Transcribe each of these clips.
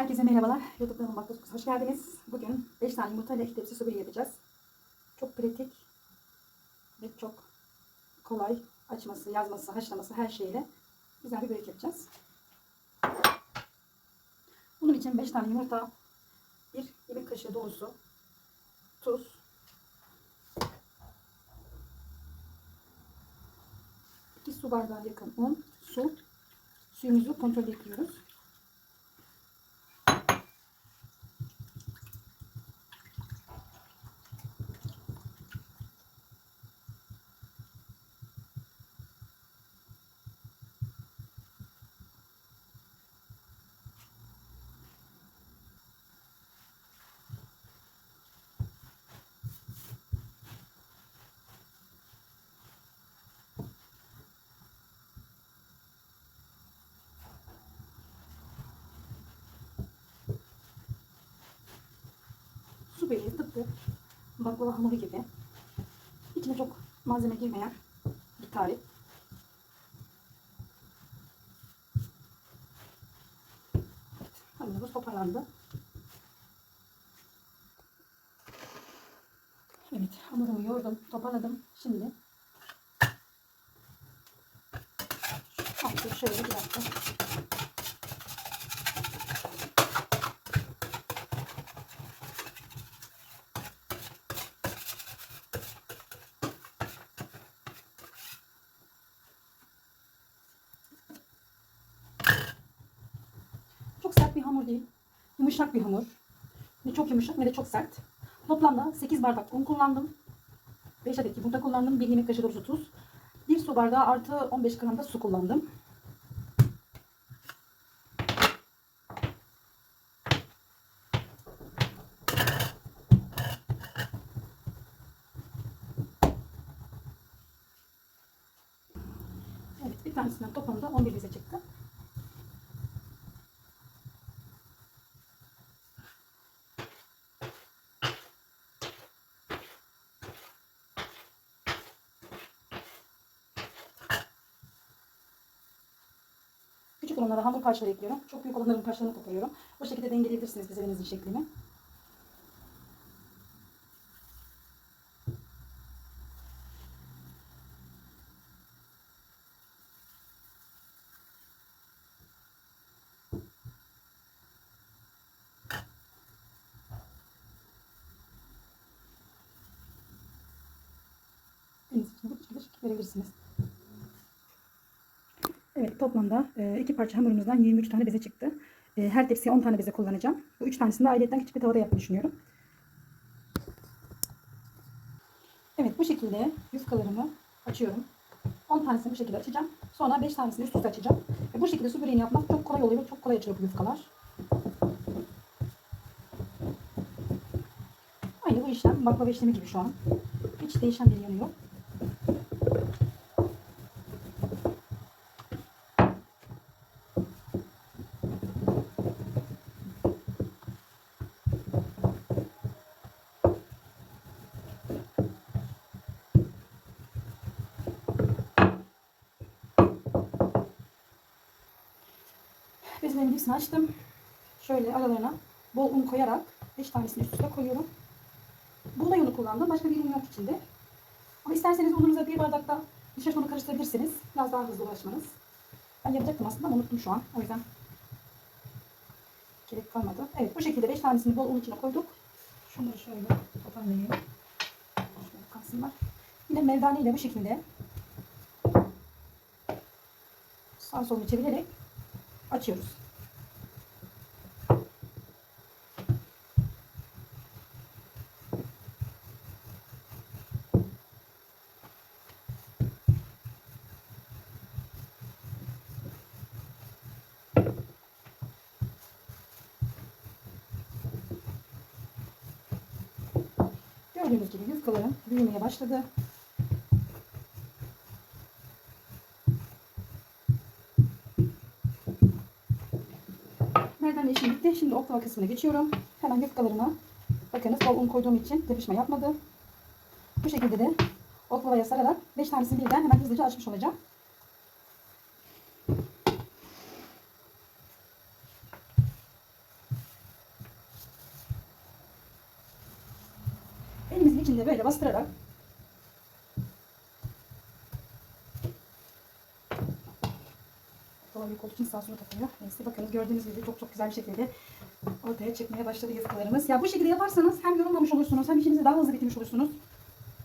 Herkese merhabalar. YouTube kanalıma. Hoş geldiniz. Bugün 5 tane yumurta ile tepsi su yapacağız. Çok pratik ve çok kolay açması, yazması, haşlaması her şeyle güzel bir börek yapacağız. Bunun için 5 tane yumurta, 1 yemek kaşığı dolusu tuz, iki su bardağı yakın un, su, suyumuzu kontrol ediyoruz. Böreği tıpkı baklava hamuru gibi. İçine çok malzeme girmeyen bir tarif. Hamurumuz toparlandı. Evet, hamurumu yoğurdum, toparladım. Şimdi Altı şöyle bir dakika. Çok sert bir hamur değil. Yumuşak bir hamur. Ne çok yumuşak ne de çok sert. Toplamda 8 bardak un kullandım. 5 adet yumurta kullandım. 1 yemek kaşığı dolusu tuz. 1 su bardağı artı 15 gram da su kullandım. Evet bir tanesinden toplamda 11 bize çıktı. Hamur parçaları ekliyorum. Çok büyük olanların parçalarını koparıyorum. Bu şekilde dengeleyebilirsiniz bezemenizin şeklini. Deniz içine bu şekilde şekil verebilirsiniz. Evet toplamda e, iki parça hamurumuzdan 23 tane beze çıktı. E, Her tepsiye 10 tane beze kullanacağım. Bu 3 tanesini de ayrıyetten küçük bir tavada yapmayı düşünüyorum. Evet bu şekilde yufkalarımı açıyorum. 10 tanesini bu şekilde açacağım. Sonra 5 tanesini üst üste açacağım. Ve bu şekilde su böreğini yapmak çok kolay oluyor. Çok kolay açılıyor bu yufkalar. Aynı bu işlem baklava işlemi gibi şu an. Hiç değişen bir yanı yok. Hepsini açtım. Şöyle aralarına bol un koyarak 5 tanesini üst üste koyuyorum. Buğday unu kullandım. Başka bir un yok içinde. Ama isterseniz ununuza bir bardakta nişastonu karıştırabilirsiniz. Biraz daha hızlı ulaşmanız. Ben yapacaktım aslında ama unuttum şu an. O yüzden gerek kalmadı. Evet bu şekilde 5 tanesini bol un içine koyduk. Şunları şöyle toparlayayım. Şöyle kalsınlar. Yine merdane ile bu şekilde sağ solunu çevirerek açıyoruz. Gibi yufkalarım büyümeye başladı. Merdane işim bitti. Şimdi oklava kısmına geçiyorum. Hemen yufkalarıma bakınız bol un koyduğum için yapışma yapmadı. Bu şekilde de oklavaya sararak 5 tanesini birden hemen hızlıca açmış olacağım. içinde böyle bastırarak Dolabı kol için sağ sola takılıyor. Neyse bakın gördüğünüz gibi çok çok güzel bir şekilde ortaya çıkmaya başladı yufkalarımız. Ya bu şekilde yaparsanız hem yorulmamış olursunuz hem işinizi daha hızlı bitirmiş olursunuz.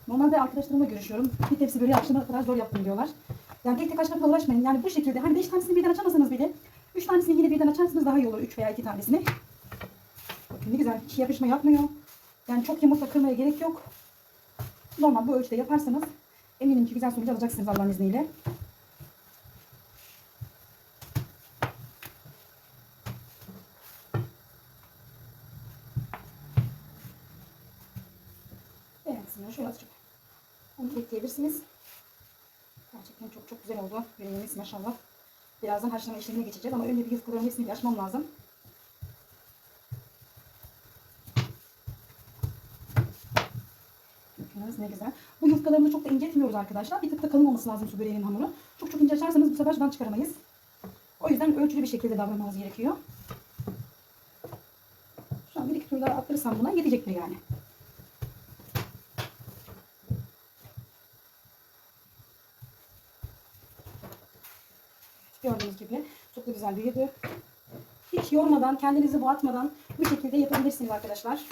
Normalde arkadaşlarımla görüşüyorum. Bir tepsi böyle akşama kadar zor yaptım diyorlar. Yani tek tek açmakla uğraşmayın. Yani bu şekilde hani 5 tanesini birden açamasanız bile 3 tanesini yine birden açarsanız daha iyi olur. 3 veya 2 tanesini. Bakın ne güzel. Hiç yapışma yapmıyor. Yani çok yumurta kırmaya gerek yok. Normal bu ölçüde yaparsanız eminim ki güzel sonuç alacaksınız Allah'ın izniyle. Beğensinler. Şöyle azıcık onu. Gerçekten çok çok güzel oldu. Yüreğimiz maşallah. Birazdan haşlama işlemine geçeceğiz ama önce bir yufkaların hepsini açmam lazım. Bakınız ne yufkalarını çok da inceltmiyoruz arkadaşlar. Bir tık da kalın olması lazım su böreğinin hamuru. Çok çok ince açarsanız bu sefer sudan çıkaramayız. O yüzden ölçülü bir şekilde davranmamız gerekiyor. Şu an bir iki tur daha attırırsam buna yetecektir yani. Gördüğünüz gibi çok da güzel büyüdü. Hiç yormadan, kendinizi boğatmadan bu şekilde yapabilirsiniz arkadaşlar.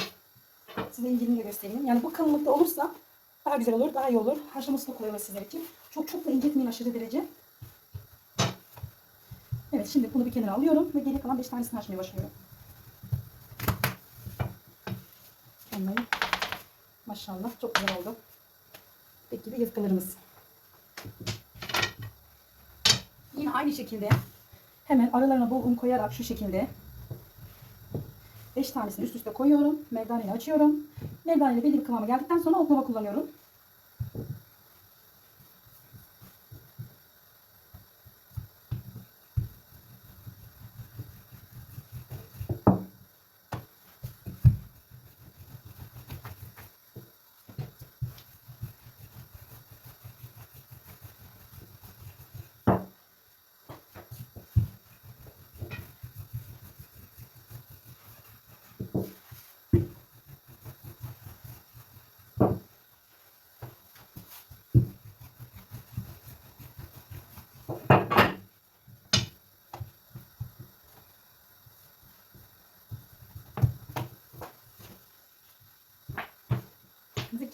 Size inceliğini de göstereyim. Yani bu kalınlıkta olursa daha güzel olur, daha iyi olur. Haşlaması kolay olur sizler için. Çok çok da inceltmeyin aşırı derece. Evet şimdi bunu bir kenara alıyorum ve geri kalan 5 tanesini haşlamaya başlıyorum. Vallahi maşallah çok güzel oldu. Peki gibi yufkalarımız. Yine aynı şekilde hemen aralarına bol un koyarak şu şekilde 5 tanesini üst üste koyuyorum. Merdane ile açıyorum. Merdane ile belli bir kıvama geldikten sonra oklava kullanıyorum.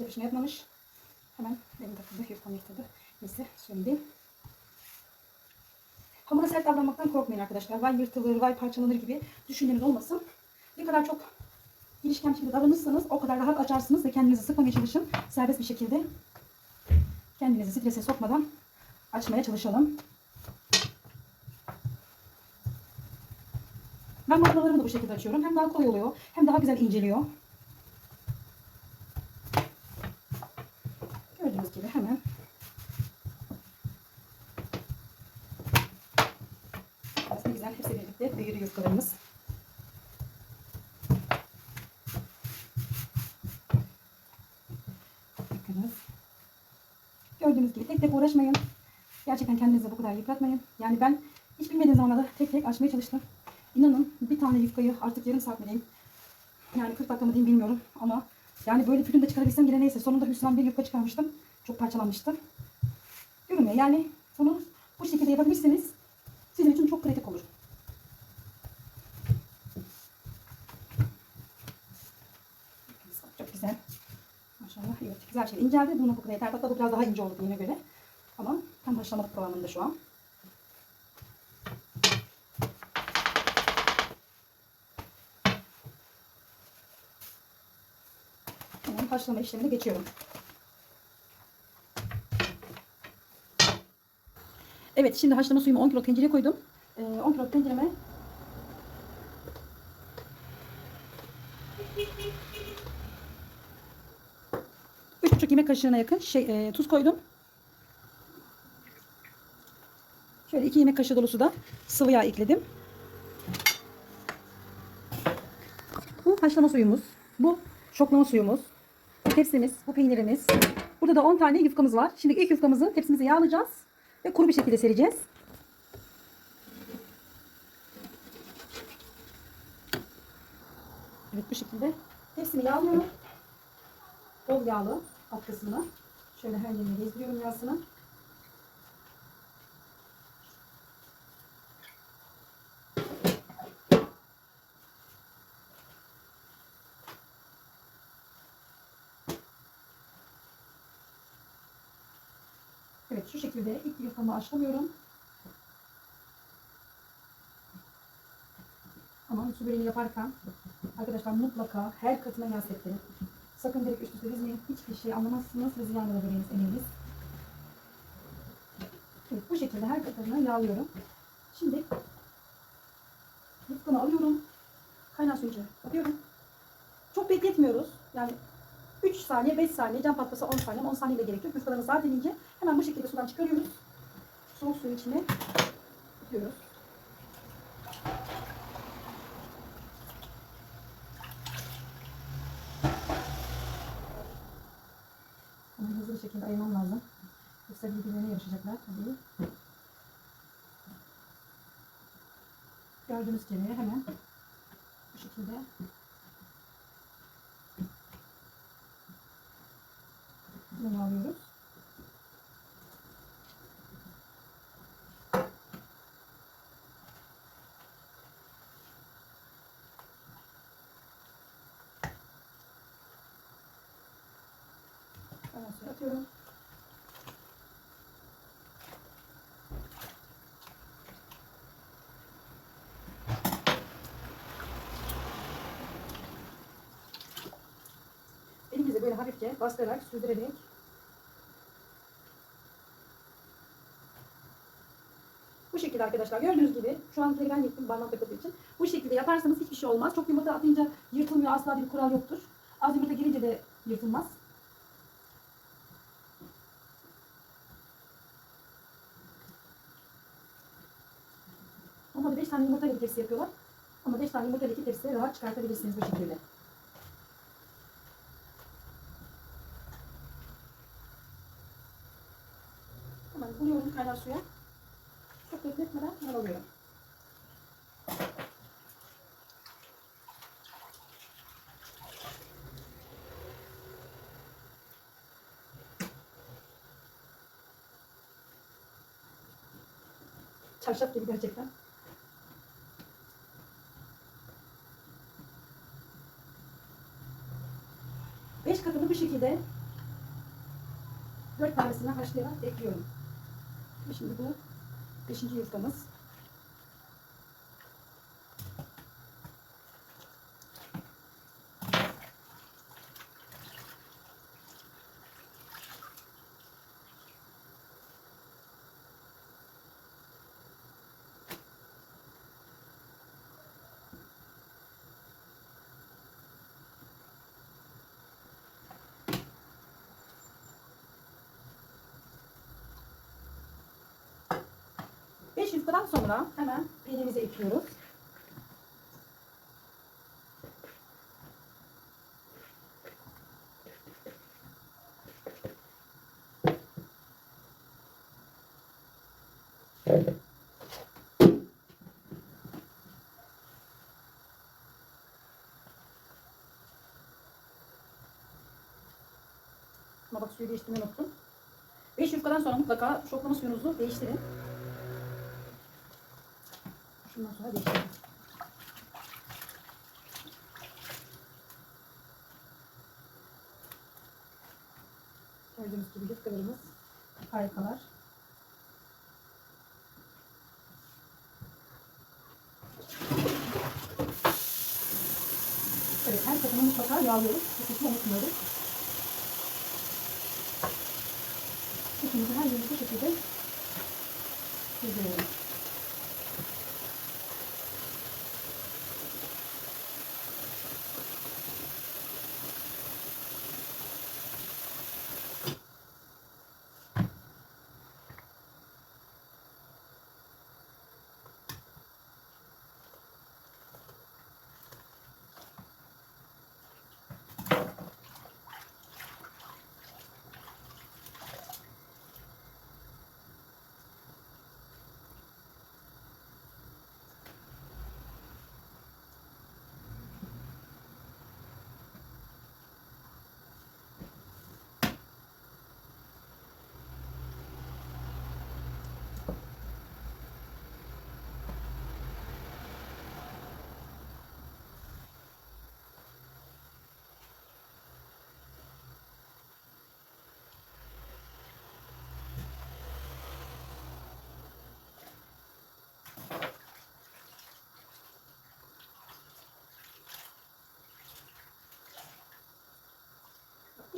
Yapışını yapmamış. Hemen benim takıldı, yufkam yırtıldı. Neyse söyleyeyim. Hamura sert davranmaktan korkmayın arkadaşlar. Vay yırtılır, vay parçalanır gibi düşünceniz olmasın. Ne kadar çok girişken şekilde davranırsanız o kadar rahat açarsınız ve kendinizi sıkmamaya çalışın. Serbest bir şekilde kendinizi strese sokmadan açmaya çalışalım. Ben baklavalarımı da bu şekilde açıyorum. Hem daha kolay oluyor hem daha güzel inceliyor. Gördüğünüz gibi hemen aslında güzel hepsi birlikte büyüdü yufkalarımız. Bakınız. Gördüğünüz gibi tek tek uğraşmayın. Gerçekten kendinizi bu kadar yıpratmayın. Yani ben hiç bilmediğim zamanlarda tek tek açmaya çalıştım. İnanın bir tane yufkayı artık yarım saat mi diyeyim. Yani 40 dakika mı diyeyim bilmiyorum ama yani böyle pürün de çıkarabilsem yine neyse. Sonunda hüsran bir yufka çıkarmıştım. Çok parçalanmıştı. Görünmüyor yani bunu bu şekilde yapabilirseniz sizin için çok pratik olur. Çok güzel. Maşallah evet güzel şey inceldi. Bunu bu kadar yeter. Hatta bu biraz daha ince oldu diğerine göre. Ama tam haşlamalık kıvamında şu an. Hemen haşlama işlemine geçiyorum. Evet şimdi haşlama suyumu 10 kilo tencereye koydum. Ee, 10 kilo tencereme buçuk yemek kaşığına yakın şey, e, tuz koydum. Şöyle 2 yemek kaşığı dolusu da sıvı yağ ekledim. Bu haşlama suyumuz. Bu şoklama suyumuz. Tepsimiz, bu peynirimiz. Burada da 10 tane yufkamız var. Şimdi ilk yufkamızı tepsimize yağlayacağız. Ve kuru bir şekilde sereceğiz. Evet bu şekilde. Tepsimi yağlıyorum. bol yağlı alt kısmına. Şöyle her yerine gezdiriyorum yağsını. Evet şu şekilde ilk yufkamı açlamıyorum. Ama su böreğini yaparken arkadaşlar mutlaka her katına yağ serptirin. Sakın direkt üst üste dizmeyin. Hiçbir şey anlamazsınız ve ziyan böreğiniz eminiz. Evet bu şekilde her katına yağlıyorum. Şimdi yufkamı alıyorum. Kaynar suyu içine atıyorum. Çok bekletmiyoruz. Yani 3 saniye, 5 saniye, cam patlasa 10 saniye, 10 saniye de gerek yok. Yufkalarımız zaten ince. Hemen bu şekilde sudan çıkarıyoruz. Soğuk suyun içine atıyoruz. Hemen hızlı bir şekilde ayırmam lazım. Yoksa birbirlerine yarışacaklar tabii. Gördüğünüz gibi hemen bu şekilde bunu alıyoruz. Ondan sonra atıyorum. Elimizi böyle hafifçe bastırarak, sürdürerek Bu şekilde arkadaşlar gördüğünüz gibi şu ankileri ben yıktım parmak takıldığı için. Bu şekilde yaparsanız hiçbir şey olmaz. Çok yumurta atınca yırtılmıyor asla bir kural yoktur. Az yumurta girince de yırtılmaz. Ama 5 tane yumurta ile tepsi yapıyorlar. Ama 5 tane yumurta ile tepsi rahat çıkartabilirsiniz bu şekilde. Hemen suya. Çok bekletmeden hemen alıyorum. Çarşaf gibi gerçekten. Beş katını bu şekilde dört tanesini haşlayarak ekliyorum. Şimdi bu beşinci yufkamız. Beş yufkadan sonra hemen peynirimizi ekliyoruz. Ama bak suyu değiştirmeyi unuttum. 5 yufkadan sonra mutlaka şoklama suyunuzu değiştirin. Şundan sonra değiştirelim. Gördüğünüz gibi yufkalarımız harikalar. Evet, her katını mutlaka yağlıyoruz. Kısmı unutmuyoruz. Sütümüzü her yerine bu şekilde diziyoruz.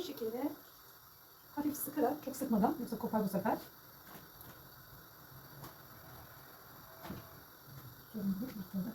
Şekilde hafif sıkarak, çok sıkmadan yoksa kopar bu sefer. Şöyle bir şekilde.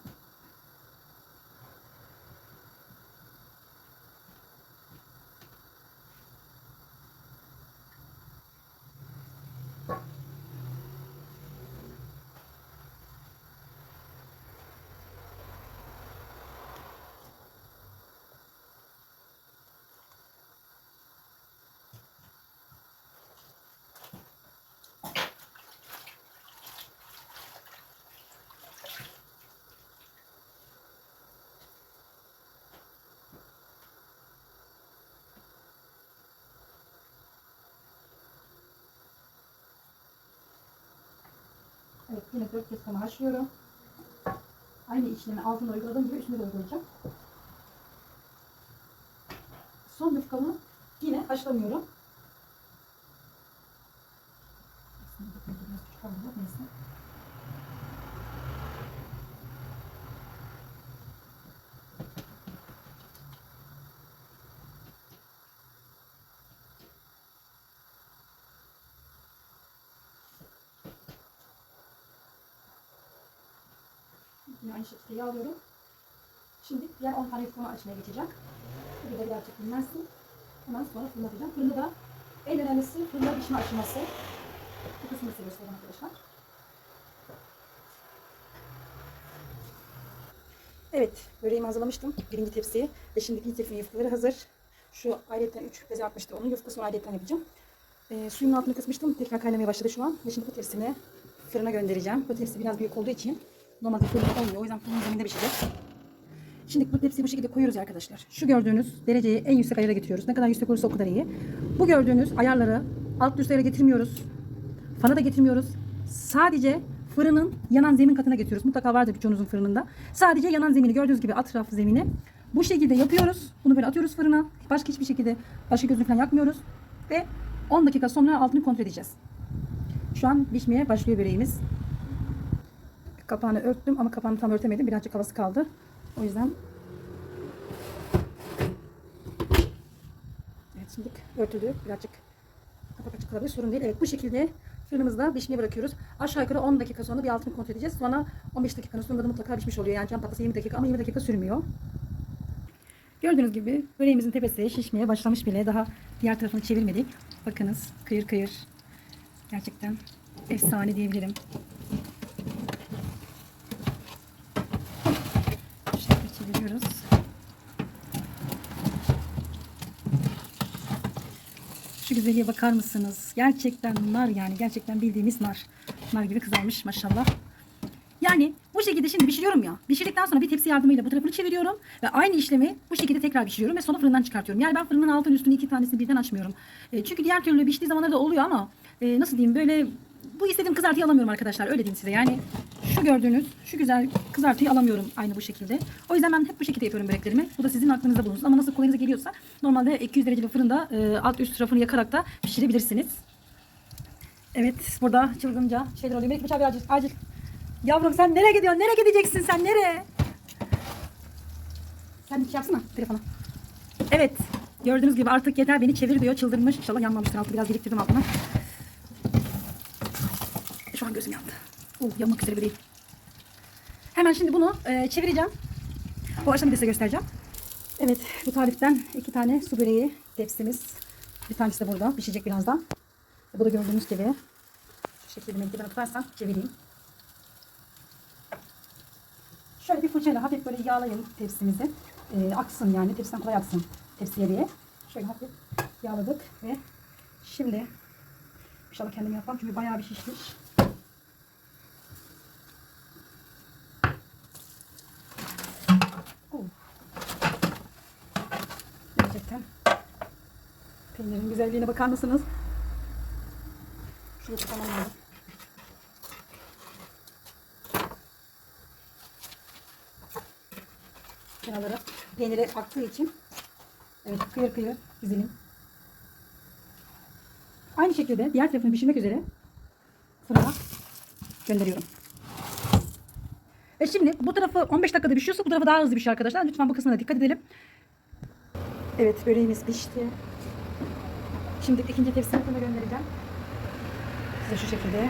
Evet yine dört kez kana haşlıyorum. Aynı işlemi altına uyguladığım gibi üstüne de uygulayacağım. Son yufkamı yine haşlamıyorum. Aslında bu konuda biraz küçük oldu, neyse. Yine aynı şekilde yağlıyorum. Şimdi diğer 10 tane yufkamı açmaya geçeceğim. Bir de birazcık dinlensin. Ondan sonra fırlatacağım. Fırında da en önemlisi fırında pişme aşaması. Bu kısmını size göstereyim arkadaşlar. Evet, böreğimi hazırlamıştım. Birinci tepsiyi. Ve şimdi ikinci tepsinin yufkaları hazır. Şu ayrıca 3 beze atmıştı. Onun yufkasını ayrıca yapacağım. E, suyun altını kısmıştım. Tekrar kaynamaya başladı şu an. Ve şimdi bu tepsimi fırına göndereceğim. Bu tepsi biraz büyük olduğu için normalde fırında olmuyor. O yüzden fırının zeminde pişecek. Şimdi bu tepsiyi bu şekilde koyuyoruz arkadaşlar. Şu gördüğünüz dereceyi en yüksek ayara getiriyoruz. Ne kadar yüksek olursa o kadar iyi. Bu gördüğünüz ayarları alt üst ayara getirmiyoruz. Fana da getirmiyoruz. Sadece fırının yanan zemin katına getiriyoruz. Mutlaka vardır birçoğunuzun fırınında. Sadece yanan zemini gördüğünüz gibi etrafı zemini. Bu şekilde yapıyoruz. Bunu böyle atıyoruz fırına. Başka hiçbir şekilde başka gözünü falan yakmıyoruz. Ve 10 dakika sonra altını kontrol edeceğiz. Şu an pişmeye başlıyor böreğimiz. Kapağını örttüm ama kapağını tam örtemedim. Birazcık havası kaldı. O yüzden Evet şimdi örtülü. Birazcık kapak açık kalabilir. Sorun değil. Evet bu şekilde fırınımızda pişmeye bırakıyoruz. Aşağı yukarı 10 dakika sonra bir altını kontrol edeceğiz. Sonra 15 dakikanın sonunda da mutlaka pişmiş oluyor. Yani cam patlasa 20 dakika ama 20 dakika sürmüyor. Gördüğünüz gibi böreğimizin tepesi şişmeye başlamış bile. Daha diğer tarafını çevirmedik. Bakınız kıyır kıyır. Gerçekten efsane diyebilirim. Bu şekilde çeviriyoruz. Şu güzelliğe bakar mısınız? Gerçekten nar yani. Gerçekten bildiğimiz nar. Nar gibi kızarmış maşallah. Yani bu şekilde şimdi pişiriyorum ya. Pişirdikten sonra bir tepsi yardımıyla bu tarafını çeviriyorum. Ve aynı işlemi bu şekilde tekrar pişiriyorum ve sonra fırından çıkartıyorum. Yani ben fırının altını üstünü iki tanesini birden açmıyorum. E, çünkü diğer türlü piştiği zamanlarda da oluyor ama e, nasıl diyeyim böyle bu istediğim kızartıyı alamıyorum arkadaşlar. Öyle diyeyim size. Yani şu gördüğünüz şu güzel kızartıyı alamıyorum aynı bu şekilde. O yüzden ben hep bu şekilde yapıyorum böreklerimi. Bu da sizin aklınızda bulunsun. Ama nasıl kolayınıza geliyorsa normalde 200 dereceli fırında e, alt üst tarafını yakarak da pişirebilirsiniz. Evet burada çılgınca şeyler oluyor. Melek Bıçağı bir acil, acil. Yavrum sen nereye gidiyorsun? Nereye gideceksin sen? Nereye? Sen bir şey yapsana telefona. Evet. Gördüğünüz gibi artık yeter beni çevir diyor. Çıldırmış. İnşallah yanmamıştır altı. Biraz biriktirdim altına. Gözüm yandı. Oh yanmak üzere değil. Hemen şimdi bunu e, çevireceğim. Bu aşamayı da size göstereceğim. Evet bu tariften iki tane su böreği tepsimiz. Bir tanesi de burada pişecek birazdan. Bu da gördüğünüz gibi. Şu şekilde melekten tutarsan çevireyim. Şöyle bir fırçayla hafif böyle yağlayın tepsimizi. E, aksın yani tepsiden kolay aksın tepsiye diye. Şöyle hafif yağladık ve şimdi inşallah kendim yapmam çünkü bayağı bir şişmiş. Oh. Gerçekten peynirin güzelliğine bakar mısınız? Şurası oldu. kenarları peynire aktığı için evet kıyır kıyır güzelim. Aynı şekilde diğer tarafını pişirmek üzere fırına gönderiyorum. Ve şimdi bu tarafı 15 dakikada pişiyorsa bu tarafı daha hızlı pişiyor arkadaşlar. Lütfen bu kısmına dikkat edelim. Evet böreğimiz pişti. Şimdi ikinci tepsimi fırına göndereceğim. Size şu şekilde.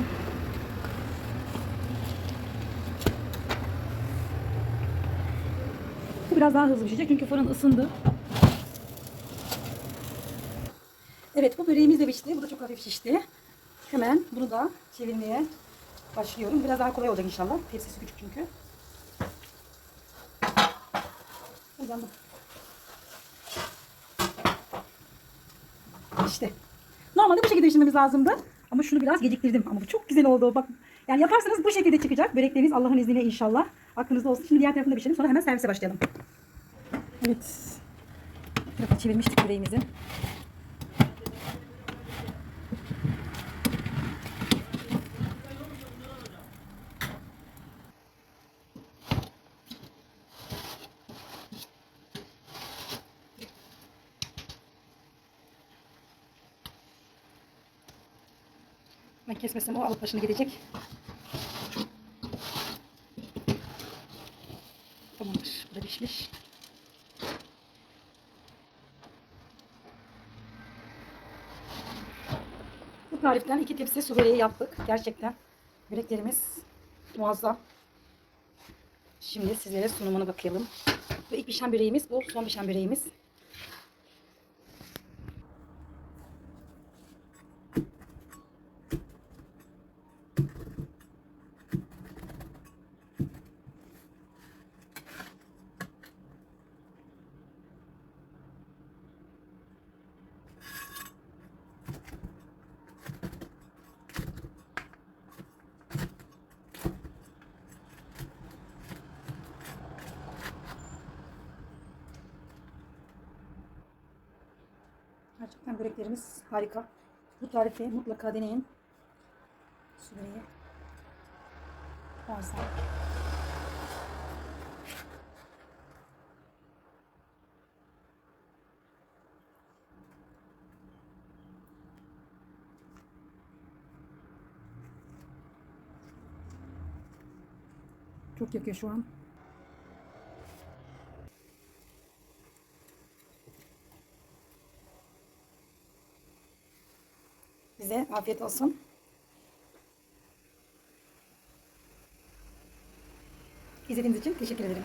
Bu biraz daha hızlı pişecek çünkü fırın ısındı. Evet bu böreğimiz de pişti. Bu da çok hafif şişti. Hemen bunu da çevirmeye başlıyorum. Biraz daha kolay olacak inşallah. Tepsisi küçük çünkü. Hocam bak. İşte. Normalde bu şekilde pişirmemiz lazımdı. Ama şunu biraz geciktirdim. Ama bu çok güzel oldu. Bak yani yaparsanız bu şekilde çıkacak. Börekleriniz Allah'ın izniyle inşallah. Aklınızda olsun. Şimdi diğer tarafını da pişirelim. Sonra hemen servise başlayalım. Evet. Tarafa çevirmiştik böreğimizi. Kesmesem o alıp başını gidecek. Tamamdır. Bu da pişmiş. Bu tariften iki tepsi su böreği yaptık. Gerçekten böreklerimiz muazzam. Şimdi sizlere sunumuna bakayım. Bu ilk pişen böreğimiz, bu son pişen böreğimiz. Gerçekten böreklerimiz harika. Bu tarifi mutlaka deneyin. Böreği. Muazzam. Çok yakıyor şu an. Afiyet olsun. İzlediğiniz için teşekkür ederim.